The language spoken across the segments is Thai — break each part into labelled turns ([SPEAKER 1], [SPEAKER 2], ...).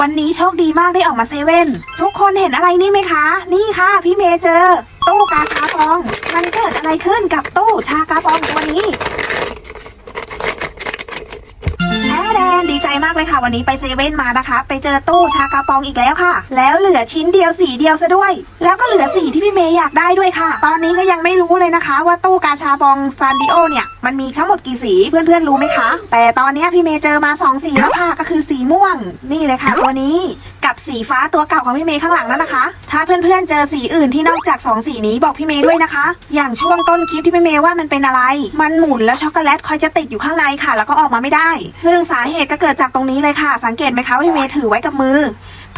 [SPEAKER 1] วันนี้โชคดีมากได้ออกมาเซเว่นทุกคนเห็นอะไรนี่ไหมคะ นี่ค่ะ พี่เมย์เจอ ตู้กาชาปอง มันเกิดอะไรขึ้นกับตู้ชากาปองตัวนี้ มากเลยค่ะ วันนี้ไปเซเว่นมานะคะ ไปเจอตู้ชากาปองอีกแล้วค่ะ แล้วเหลือชิ้นเดียวสีเดียวซะด้วย แล้วก็เหลือสีที่พี่เมย์อยากได้ด้วยค่ะ ตอนนี้ก็ยังไม่รู้เลยนะคะ ว่าตู้กาชาบองซันดิโอเนี่ยมันมีทั้งหมดกี่สีเพื่อนๆรู้ไหมคะ แต่ตอนนี้พี่เมย์เจอมาสองสีแล้วค่ะก็คือสีม่วง นี่เลยค่ะ ตัวนี้ กับสีฟ้าตัวเก่าของพี่เมย์ข้างหลังนั่นนะคะ ถ้าเพื่อนๆเจอสีอื่นที่นอกจาก 2 สีนี้บอกพี่เมย์ด้วยนะคะ อย่างช่วงต้นคลิปที่พี่เมย์ว่ามันเป็นอะไร มันหมุนแล้วช็อกโกแลตคอยจะติดอยู่ข้างในค่ะ แล้วก็ออกมาไม่ได้ ซึ่งสาเหตุก็เกิดจากตรงนี้เลยค่ะ สังเกตไหมคะว่าพี่เมย์ถือไว้กับมือ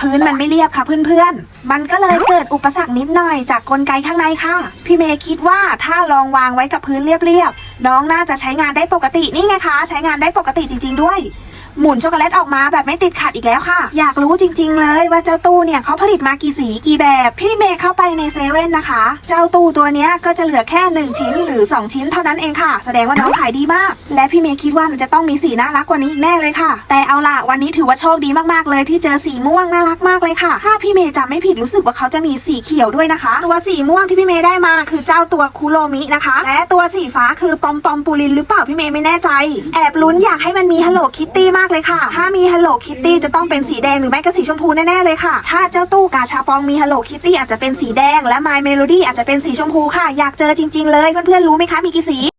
[SPEAKER 1] พื้นมันไม่เรียบค่ะเพื่อนๆ มันก็เลยเกิดอุปสรรคนิดหน่อยจากกลไกข้างในค่ะ พี่เมย์คิดว่าถ้าลองวางไว้กับพื้นเรียบๆน้องน่าจะใช้งานได้ปกตินี่ไงคะ ใช้งานได้ปกติจริง ๆด้วย หมุนช็อกโกแลตออกมาแบบไม่ติดขัดอีกแล้วค่ะ อยากรู้จริง ๆ เลยว่าเจ้าตู้เนี่ยเขาผลิตมากี่สีกี่แบบ พี่เมย์เข้าไปในเซเว่นนะคะ เจ้าตู้ตัวเนี้ยก็จะเหลือแค่ 1 ชิ้นหรือ 2 ชิ้นเท่านั้นเองค่ะ แสดงว่าน้องขายดีมาก และพี่เมย์คิดว่ามันจะต้องมีสีน่ารักกว่านี้อีกแน่เลยค่ะ แต่เอาล่ะวันนี้ถือว่าโชคดีมากๆเลยที่เจอสีม่วงน่ารักมากเลยค่ะ ถ้าพี่เมย์จำไม่ผิดรู้สึกว่าเขาจะมีสีเขียวด้วยนะคะตัวสีม่วงที่พี่เมย์ได้มาคือเจ้าตัวคุโรมินะคะ และตัวสีฟ้าคือปอมปอมปูลินหรือเปล่าพี่เมย์ไม่แน่ใจ แอบลุ้นอยากให้มันมีฮัลโหลคิตตี้มากเลยค่ะ ถ้ามี Hello Kitty จะต้องเป็นสีแดงหรือไม่ก็สีชมพูแน่ๆเลยค่ะ ถ้าเจ้าตู้กาชาปองมี Hello Kitty อาจจะเป็นสีแดงและ My Melody อาจจะเป็นสีชมพูค่ะ อยากเจอจริงๆเลยเพื่อนๆรู้ไหมคะมีกี่สี